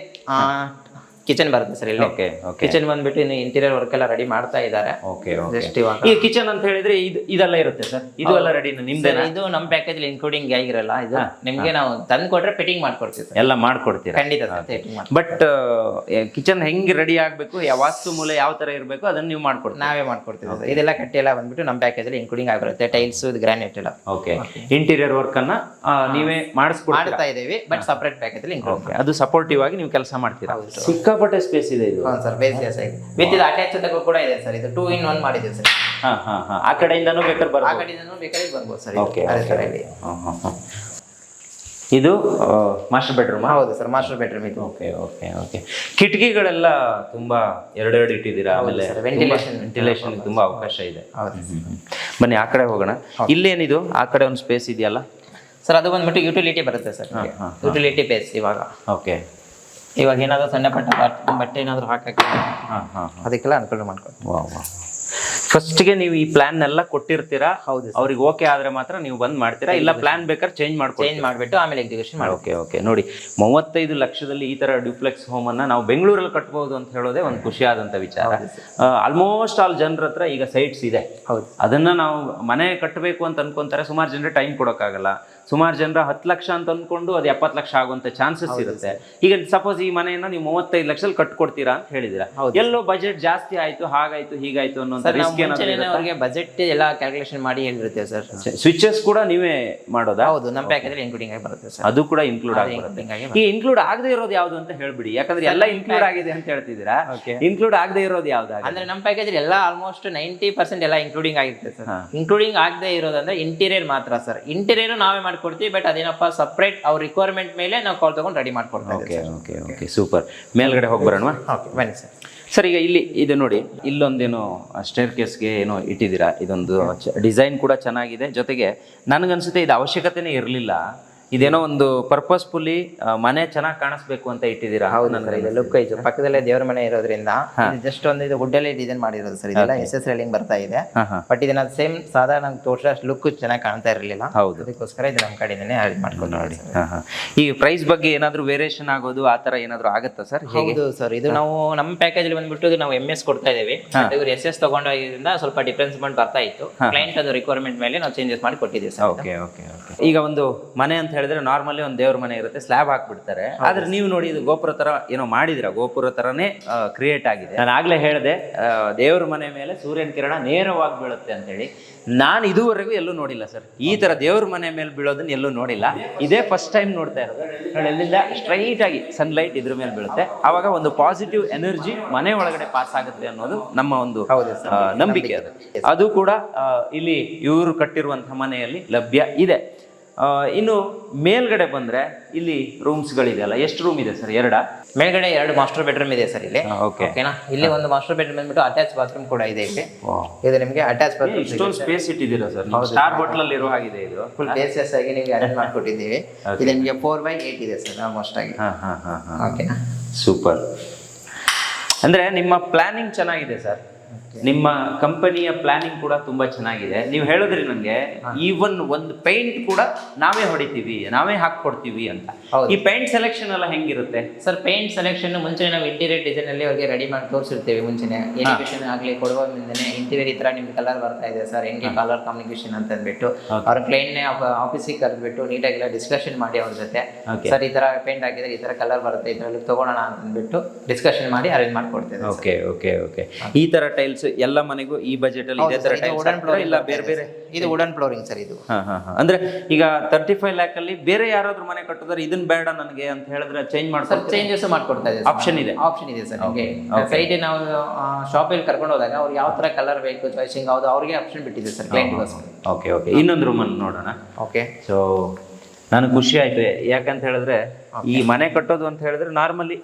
ಕಿಚನ್ ಬರುತ್ತೆ ಸರ್ ಇಲ್ಲಿ. ಓಕೆ ಓಕೆ ಕಿಚನ್ ಬಂದ್ಬಿಟ್ಟು ಇನ್ನು ಇಂಟೀರಿಯರ್ ವರ್ಕ್ ಎಲ್ಲ ರೆಡಿ ಮಾಡ್ತಾ ಇದ್ದಾರೆ. ಓಕೆ ಜಸ್ಟ್ ಇವಾಗ. ಈ ಕಿಚನ್ ಅಂತ ಹೇಳಿದ್ರೆ ಇದು ಇದೆಲ್ಲ ಇರುತ್ತೆ ಸರ್? ಇದು ಎಲ್ಲ ರೆಡಿ ನಿಮ್ದೆ ಇದು ನಮ್ಮ ಪ್ಯಾಕೇಜ್ ಇನ್ಕ್ಲೂಡಿಂಗ್ ಆಗಿರಲ್ಲ ಇದು ನಿಮ್ಗೆ ನಾವು ತಂದು ಕೊಟ್ರೆ ಫಿಟ್ಟಿಂಗ್ ಮಾಡ್ಕೊಡ್ತೀವಿ ಎಲ್ಲ ಮಾಡ್ಕೊಡ್ತೀರಾ? ಖಂಡಿತ ಬಟ್ ಕಿಚನ್ ಹೆಂಗ್ ರೆಡಿ ಆಗ್ಬೇಕು ಯಾವ ವಾಸ್ತು ಮೂಲ ಯಾವ ತರ ಇರಬೇಕು ಅದನ್ನ ನೀವು ಮಾಡ್ಕೊಡ್ತೀವಿ ನಾವೇ ಮಾಡ್ಕೊಡ್ತೀವಿ ಸರ್. ಇದೆಲ್ಲ ಕಟ್ಟಿ ಎಲ್ಲ ಬಂದ್ಬಿಟ್ಟು ನಮ್ಮ ಪ್ಯಾಕೇಜ್ ಅಲ್ಲಿ ಇನ್ಕ್ಲೂಡಿಂಗ್ ಆಗಿರುತ್ತೆ. ಟೈಲ್ಸ್ ಇದು ಗ್ರಾನೈಟ್ ಎಲ್ಲ. ಓಕೆ ಇಂಟೀರಿಯರ್ ವರ್ಕ್ ಅನ್ನ ನೀವೇ ಮಾಡಿಸ್ಕೊಡ್ತಾ ಮಾಡ್ತಾ ಇದೀವಿ ಬಟ್ ಸಪರೇಟ್ ಪ್ಯಾಕೇಜ್ ಅಲ್ಲಿ ಇನ್ಕ್ಲೂಡ್ Okay, ಅದು ಸಪೋರ್ಟಿವ್ ಆಗಿ ನೀವು ಕೆಲಸ ಮಾಡ್ತೀರಾ? ಸಿಕ್ಕಾಪಟ್ಟೆ ಸ್ಪೇಸ್ ಇದೆ ಇದು. ಸರ್ ಸರ್ ಇದೆ ಸೈಡ್ ವಿತ್ ಇದು ಅಟ್ಯಾಚ್ ಕೂಡ ಇದೆ ಸರ್ ಇದು ಟೂ ಇನ್ ಒನ್ ಮಾಡಿದ್ದೀವಿ ಸರ್. ಹಾ ಹಾ ಹಾ. ಆ ಕಡೆಯಿಂದನೂ ಬೇಕಾದ್ರೆ ಆ ಬರ್ಬೋದು. ಕಡೆಯಿಂದನೂ ಬೇಕಾದ್ರೆ ಬರ್ಬೋದು ಸರ್ ಓಕೆ ಅದೇ ಸರ್ ಇಲ್ಲಿ ಇದು ಮಾಸ್ಟರ್ ಬೆಡ್ರೂಮ್ ಹೌದು ಸರ್ ಮಾಸ್ಟರ್ ಬೆಡ್ರೂಮ್ ಇದು. ಓಕೆ ಓಕೆ ಓಕೆ ಕಿಟಕಿಗಳೆಲ್ಲ ತುಂಬಾ ಎರಡೆರಡು ಇಟ್ಟಿದ್ದೀರಾ? ಆಮೇಲೆ ವೆಂಟಿಲೇಷನ್ ventilation. ವೆಂಟಿಲೇಷನ್ ತುಂಬಾ ಅವಕಾಶ ಇದೆ. ಹೌದು ಹ್ಮ್, ಹ್ಮ್. ಬನ್ನಿ ಆ ಕಡೆ ಹೋಗೋಣ. ಇಲ್ಲೇನಿದು? ಆ ಕಡೆ ಒಂದು ಸ್ಪೇಸ್ ಇದೆಯಲ್ಲ? ಸರ್ ಅದು ಬಂದ್ಬಿಟ್ಟು ಯುಟಿಲಿಟಿ ಬರುತ್ತೆ ಸರ್ ಹಾ, ಯುಟಿಲಿಟಿ ಬೇಸ್ ಇವಾಗ. ಓಕೆ ಇವಾಗ ಏನಾದರೂ ಸಣ್ಣ ಪಟ್ಟ ಬಟ್- ಬಟ್ಟೆ ಏನಾದರೂ ಹಾಕಕ್ಕೆ? ಹಾಂ ಹಾಂ ಅದಕ್ಕೆಲ್ಲ ಅನುಕೂಲ ಮಾಡ್ಕೊಡ್ತೀವಿ ವಾ ವಾ. ಫಸ್ಟ್ಗೆ ನೀವು ಈ ಪ್ಲಾನ್ ಎಲ್ಲ ಕೊಟ್ಟಿರ್ತೀರಾ? ಹೌದು ಅವ್ರಿಗೆ ಓಕೆ ಆದ್ರೆ ಮಾತ್ರ ನೀವು ಬಂದ್ ಮಾಡ್ತೀರಾ? ಇಲ್ಲ ಪ್ಲಾನ್ ಬೇಕಾದ್ರೆ ಚೇಂಜ್ ಮಾಡ್ಕೊಡಿ ಚೇಂಜ್ ಮಾಡಿಬಿಟ್ಟು ಆಮೇಲೆ ಎಕ್ಸಿಕ್ಯೂಷನ್ ಮಾಡಿ ಓಕೆ ಓಕೆ ನೋಡಿ ಮೂವತ್ತೈದು ಲಕ್ಷದಲ್ಲಿ ಈ ತರ ಡ್ಯೂಪ್ಲೆಕ್ಸ್ ಹೋಮ್ ಅನ್ನ ನಾವು ಬೆಂಗಳೂರಲ್ಲಿ ಕಟ್ಬೋದು ಅಂತ ಹೇಳೋದೇ ಒಂದು ಖುಷಿಯಾದಂತ ವಿಚಾರ. ಆಲ್ಮೋಸ್ಟ್ ಆಲ್ ಜನರ ಹತ್ರ ಈಗ ಸೈಟ್ಸ್ ಇದೆ. ಹೌದು. ಅದನ್ನ ನಾವು ಮನೆ ಕಟ್ಟಬೇಕು ಅಂತ ಅನ್ಕೊಂತಾರೆ. ಸುಮಾರು ಜನರು ಟೈಮ್ ಕೊಡೋಕ್ಕಾಗಲ್ಲ. ಸುಮಾರು ಜನರ ಹತ್ತು ಲಕ್ಷ ಅಂತ ಅಂದ್ಕೊಂಡು ಅದು ಎಪ್ಪತ್ತು ಲಕ್ಷ ಆಗುವಂತ ಚಾನ್ಸಸ್ ಇರುತ್ತೆ. ಈಗ ಸಪೋಸ್ ಈ ಮನೆಯನ್ನ ನೀವು ಮೂವತ್ತೈದು ಲಕ್ಷದಲ್ಲಿ ಕಟ್ಕೊಡ್ತೀರಾ ಅಂತ ಹೇಳಿದ್ರೆ. ಎಲ್ಲೋ ಬಜೆಟ್ ಜಾಸ್ತಿ ಆಯ್ತು ಹಾಗಾಯ್ತು ಹೀಗಾಯ್ತು ಅನ್ನೋ ರಿಸ್ಕ್ ಏನಾದ್ರು ಅವ್ರಿಗೆ ಬಜೆಟ್ ಎಲ್ಲ ಕ್ಯಾಲ್ಕುಲೇಷನ್ ಮಾಡಿ ಹೇಳಿರ್ತೇವೆ ಸರ್. ಸ್ವಿಚಸ್ ಕೂಡ ನೀವೇ ಮಾಡೋದಾ? ಹೌದು ನಮ್ಮ ಪ್ಯಾಕೇಜ್ ಇನ್ಕ್ಲೂಡಿಂಗ್ ಆಗಿ ಬರುತ್ತೆ ಸರ್. ಅದು ಕೂಡ ಇನ್ಕ್ಲೂಡ್ ಈ ಇನ್ಕ್ಲೂಡ್ ಆಗದೆ ಇರೋದು ಯಾವ್ದು ಅಂತ ಹೇಳ್ಬಿಡಿ. ಯಾಕಂದ್ರೆ ಎಲ್ಲ ಇನ್ಕ್ಲೂಡ್ ಆಗಿದೆ ಅಂತ ಹೇಳ್ತಿದ್ದೀರಾ. ಇನ್ಕ್ಲೂಡ್ ಆಗದೆ ಇರೋದು ಯಾವ್ದು ಅಂದ್ರೆ ನಮ್ಮ ಪ್ಯಾಕೇಜ್ ಎಲ್ಲ ಆಲ್ಮೋಸ್ಟ್ ನೈಂಟಿ ಪರ್ಸೆಂಟ್ ಎಲ್ಲ ಇನ್ಕ್ಲೂಡಿಂಗ್ ಆಗಿರುತ್ತೆ ಸರ್. ಇನ್ಕ್ಲೂಡಿಂಗ್ ಆಗದೆ ಇರೋದಂದ್ರೆ ಇಂಟೀರಿಯರ್ ಮಾತ್ರ ಸರ್. ಇಂಟೀರಿಯರ್ ನಾವೇ ಮಾಡ್ಕೊಡ್ತೀವಿ ಬಟ್ ಅದೇನಪ್ಪ ಸಪ್ರೇಟ್ ಅವ್ರ ರಿಕ್ವೈರ್ಮೆಂಟ್ ಮೇಲೆ ನಾವು ಕಾಲ್ ತಗೊಂಡು ರೆಡಿ ಮಾಡ್ಕೊಡ್ತೀವಿ ಇದ್ದೀವಿ ಓಕೆ ಓಕೆ ಓಕೆ ಸೂಪರ್ ಮೇಲ್ಗಡೆ ಹೋಗಿ ಬರೋಣ? ಓಕೆ ಬನ್ನಿ ಸರ್ ಸರ್ ಈಗ ಇಲ್ಲಿ ಇದು ನೋಡಿ ಇಲ್ಲೊಂದೇನು ಸ್ಟೇರ್ ಕೇಸ್ಗೆ ಏನೋ ಇಟ್ಟಿದ್ದೀರಾ? ಇದೊಂದು ಡಿಸೈನ್ ಕೂಡ ಚೆನ್ನಾಗಿದೆ. ಜೊತೆಗೆ ನನಗನ್ಸುತ್ತೆ ಇದು ಅವಶ್ಯಕತೆನೇ ಇರಲಿಲ್ಲ. ಇದೇನೋ ಒಂದು ಪರ್ಪಸ್ಫುಲ್ಲಿ ಮನೆ ಚೆನ್ನಾಗಿ ಕಾಣಿಸ್ಬೇಕು ಅಂತ ಇಟ್ಟಿದ್ದೀರಾ? ಹೌದು ಸರ್ ಇದು ಲುಕ್ ಇದು ಪಕ್ಕದಲ್ಲೇ ದೇವರ ಮನೆ ಇರೋದ್ರಿಂದ ಜಸ್ಟ್ ಒಂದು ಇದು ಗುಡ್ಡಲ್ಲಿ ಡಿಸೈನ್ ಮಾಡಿರೋದು ಸರ್ ಇದೆಲ್ಲ ಎಸ್ ಎಸ್ ರೇಲಿಂಗ್ ಬರ್ತಾ ಇದೆ. ಬಟ್ ಇದನ್ನ ಸೇಮ್ ಸಾಧಾರಣ ತೋರಿಸೋ ಲುಕ್ ಚೆನ್ನಾಗಿ ಕಾಣ್ತಾ ಇರಲಿಲ್ಲ. ಹೌದು. ಅದಕ್ಕೋಸ್ಕರ ಇದು ನಮ್ಮ ಕಡೆಯಿಂದನೇ ಅರೇಂಜ್ ಮಾಡ್ಕೊಂಡು ನೋಡಿ. ಈ ಪ್ರೈಸ್ ಬಗ್ಗೆ ಏನಾದರೂ ವೇರಿಯೇಷನ್ ಆಗೋದು ಆ ಥರ ಏನಾದರೂ ಆಗುತ್ತಾ ಸರ್? ಹೌದು ಸರ್ ಇದು ನಾವು ನಮ್ಮ ಪ್ಯಾಕೇಜ್ ಅಲ್ಲಿ ಬಂದ್ಬಿಟ್ಟು ನಾವು ಎಂ ಎಸ್ ಕೊಡ್ತಾ ಇದೀವಿ ಇವರು ಎಸ್ ಎಸ್ ತಗೊಂಡೋದ್ರಿಂದ ಸ್ವಲ್ಪ ಡಿಫ್ರೆನ್ಸ್ ಅಮೌಂಟ್ ಬರ್ತಾ ಇತ್ತು. ಕ್ಲೈಂಟ್ ಅದು ರಿಕ್ವೈರ್ಮೆಂಟ್ ಮೇಲೆ ನಾವು ಚೇಂಜಸ್ ಮಾಡಿ ಕೊಟ್ಟಿದ್ದೀವಿ ಸರ್. ಓಕೆ ಓಕೆ ಈಗ ಒಂದು ಮನೆ ಅಂತ ಹೇಳಿದ್ರೆ ನಾರ್ಮಲಿ ಒಂದು ದೇವ್ರ ಮನೆ ಇರುತ್ತೆ ಸ್ಲ್ಯಾಬ್ ಹಾಕ್ಬಿಡ್ತಾರೆ. ಆದ್ರೆ ನೀವು ನೋಡಿ ಇದು ಗೋಪುರ ತರ ಏನೋ ಮಾಡಿದಿರ ಗೋಪುರ ತರನೇ ಕ್ರಿಯೇಟ್ ಆಗಿದೆ. ನಾನು ಆಗ್ಲೇ ಹೇಳಿದೆ ದೇವ್ರ ಮನೆ ಮೇಲೆ ಸೂರ್ಯನ ಕಿರಣ ನೇರವಾಗಿ ಬೀಳುತ್ತೆ ಅಂತ ಹೇಳಿ. ನಾನು ಇದುವರೆಗೂ ಎಲ್ಲೂ ನೋಡಿಲ್ಲ ಸರ್. ಈ ತರ ದೇವ್ರ ಮನೆ ಮೇಲೆ ಬೀಳೋದನ್ನ ಎಲ್ಲೂ ನೋಡಿಲ್ಲ. ಇದೇ ಫಸ್ಟ್ ಟೈಮ್ ನೋಡ್ತಾ ಇರೋದು. ನೋಡಿ ಎಲ್ಲಿಂದ? ಸ್ಟ್ರೈಟ್ ಆಗಿ ಸನ್ಲೈಟ್ ಇದ್ರ ಮೇಲೆ ಬೀಳುತ್ತೆ. ಅವಾಗ ಒಂದು ಪಾಸಿಟಿವ್ ಎನರ್ಜಿ ಮನೆ ಒಳಗಡೆ ಪಾಸ್ ಆಗುತ್ತೆ ಅನ್ನೋದು ನಮ್ಮ ಒಂದು. ನಂಬಿಕೆ ಅದು. ಅದು ಕೂಡ ಇಲ್ಲಿ ಇವರು ಕಟ್ಟಿರುವಂತಹ ಮನೆಯಲ್ಲಿ ಲಭ್ಯ ಇದೆ. ಇನ್ನು ಮೇಲ್ಗಡೆ ಬಂದ್ರೆ ಇಲ್ಲಿ ರೂಮ್ಸ್ಗಳಿದೆಯಲ್ಲ ಎಷ್ಟು ರೂಮ್ ಇದೆ ಸರ್? ಎರಡ? ಮೇಲ್ಗಡೆ ಎರಡು ಮಾಸ್ಟರ್ ಬೆಡ್ರೂಮ್ ಇದೆ ಸರ್ ಇಲ್ಲಿ. ಓಕೆ ಓಕೆನಾ ಇಲ್ಲಿ ಒಂದು ಮಾಸ್ಟರ್ ಬೆಡ್ರೂಮ್ ಬಂದ್ಬಿಟ್ಟು ಅಟ್ಯಾಚ್ ಬಾತ್ರೂಮ್ ಕೂಡ ಇದೆ ಇಲ್ಲಿ. ಇದು ನಿಮಗೆ ಅಟ್ಯಾಚ್ ಬಾತ್ರೂಮ್ ಇಷ್ಟೊಂದು ಸ್ಪೇಸ್ ಇಟ್ಟಿದ್ದೀರಾ ಸರ್? ಸ್ಟಾರ್ ಹೋಟೆಲ್ ಅಲ್ಲಿ ಇರೋ ಹಾಗಿದೆ ಇದು. ಫುಲ್ ಪ್ಲೇಸಸ್ ಆಗಿ ನಿಮಗೆ ಅರೇಂಜ್ ಮಾಡ್ಕೊಟ್ಟಿದ್ದೀವಿ. ಇದು ನಿಮಗೆ ಫೋರ್ ಬೈ ಏಟ್ ಇದೆ ಸರ್ ಆಲ್ಮೋಸ್ಟ್ ಆಗಿ. ಓಕೆನಾ ಸೂಪರ್ ಅಂದ್ರೆ ನಿಮ್ಮ ಪ್ಲಾನಿಂಗ್ ಚೆನ್ನಾಗಿದೆ ಸರ್? ನಿಮ್ಮ ಕಂಪನಿಯ ಪ್ಲಾನಿಂಗ್ ಕೂಡ ತುಂಬಾ ಚೆನ್ನಾಗಿದೆ. ನೀವು ಹೇಳಿದ್ರಿ ನನಗೆ ಈವನ್ ಒಂದು ಪೇಂಟ್ ಕೂಡ ನಾವೇ ಹೊಡಿತೀವಿ ನಾವೇ ಹಾಕೊಡ್ತೀವಿ ಅಂತ. ಈ ಪೇಂಟ್ ಸೆಲೆಕ್ಷನ್ ಎಲ್ಲ ಹೆಂಗಿರುತ್ತೆ? ಸರ್ ಪೇಂಟ್ ಸೆಲೆಕ್ಷನ್ ಮುಂಚೆ ನಾವು ಇಂಟೀರಿಯರ್ ಡಿಸೈನ್ ಅಲ್ಲಿ ಅವ್ರಿಗೆ ರೆಡಿ ಮಾಡಿ ತೋರಿಸಿರ್ತೀವಿ ಮುಂಚೆನೆ. ಎಜುಕೇಶನ್ ಆಗಲಿ ಕೊಡುವ ಮುಂದೆನೆ ಇಂಟೀರಿಯರ್ ಈ ತರ ನಿಮ್ಗೆ ಕಲರ್ ಬರ್ತಾ ಇದೆ ಸರ್ ಹೆಂಗೆ ಕಲರ್ ಕಾಂಬಿನೇಷನ್ ಅಂತ ಅಂದ್ಬಿಟ್ಟು. ಅವ್ರ ಕ್ಲೈಂಟ್ನೇ ಆಫೀಸಿಗೆ ಕರೆದ್ಬಿಟ್ಟು ನೀಟಾಗಿಲ್ಲ ಡಿಸ್ಕಷನ್ ಮಾಡಿ ಅವ್ರ ಜೊತೆ. ಸರ್ ಈ ತರ ಪೇಂಟ್ ಹಾಕಿದ್ರೆ ಈ ತರ ಕಲರ್ ಬರುತ್ತೆ ಇದ್ರಲ್ಲಿ ತಗೊಳ್ಳೋಣ ಅಂತ ಅಂದ್ಬಿಟ್ಟು ಡಿಸ್ಕಷನ್ ಮಾಡಿ ಅರೇಂಜ್ ಮಾಡ್ಕೊಡ್ತೇವೆ ಓಕೆ ಓಕೆ ಓಕೆ ಈ ತರ ಟೈಲ್ಸ್ ಎಲ್ಲ ಮನೆಗೂ ಈ ಬಜೆಟ್ ಅಲ್ಲಿ ಇದೆ. ತರ ಟೈಲ್ಸ್ ಇಲ್ಲ ಬೇರೆ ಬೇರೆ. ಇದು ವುಡನ್ ಫ್ಲೋರಿಂಗ್ ಸರ್ ಇದು. ಹಾ ಹಾ ಹಾ. ಅಂದ್ರೆ ಈಗ ತರ್ಟಿ ಫೈವ್ ಲ್ಯಾಕ್ ಅಲ್ಲಿ ಬೇರೆ ಯಾರಾದ್ರೂ ಮನೆ ಕಟ್ಟಿದ್ರೆ ಇದನ್ ಬೇಡ ನನಗೆ ಅಂತ ಹೇಳಿದ್ರೆ ಚೇಂಜ್ ಮಾಡ್ತಾರೆ ಚೇಂಜಸ್ ಮಾಡ್ಕೊಡ್ತಾ ಇದೆ ಆಪ್ಷನ್ ಇದೆ? ಆಪ್ಷನ್ ಇದೆ ಸರ್ ನಿಮಗೆ. ಸೈಡ್ ನಾವು ಅಲ್ಲಿ ಕರ್ಕೊಂಡು ಹೋದಾಗ ಅವ್ರು ಯಾವ ತರ ಕಲರ್ ಬೇಕು ಚಾಯ್ಸಿಂಗ್ ಯಾವ್ದು ಅವ್ರಿಗೆ ಆಪ್ಷನ್ ಬಿಟ್ಟಿದೆ ಸರ್ ಓಕೆ ಓಕೆ ಇನ್ನೊಂದು ರೂಮ್ ಅನ್ನು ನೋಡೋಣ. ಓಕೆ ಸೊ ನನಗೆ ಖುಷಿ ಆಯ್ತು. ಯಾಕಂತ ಹೇಳಿದ್ರೆ ಈ ಮನೆ ಕಟ್ಟೋದು ಅಂತ ಹೇಳಿದ್ರೆ ನಾರ್ಮಲಿ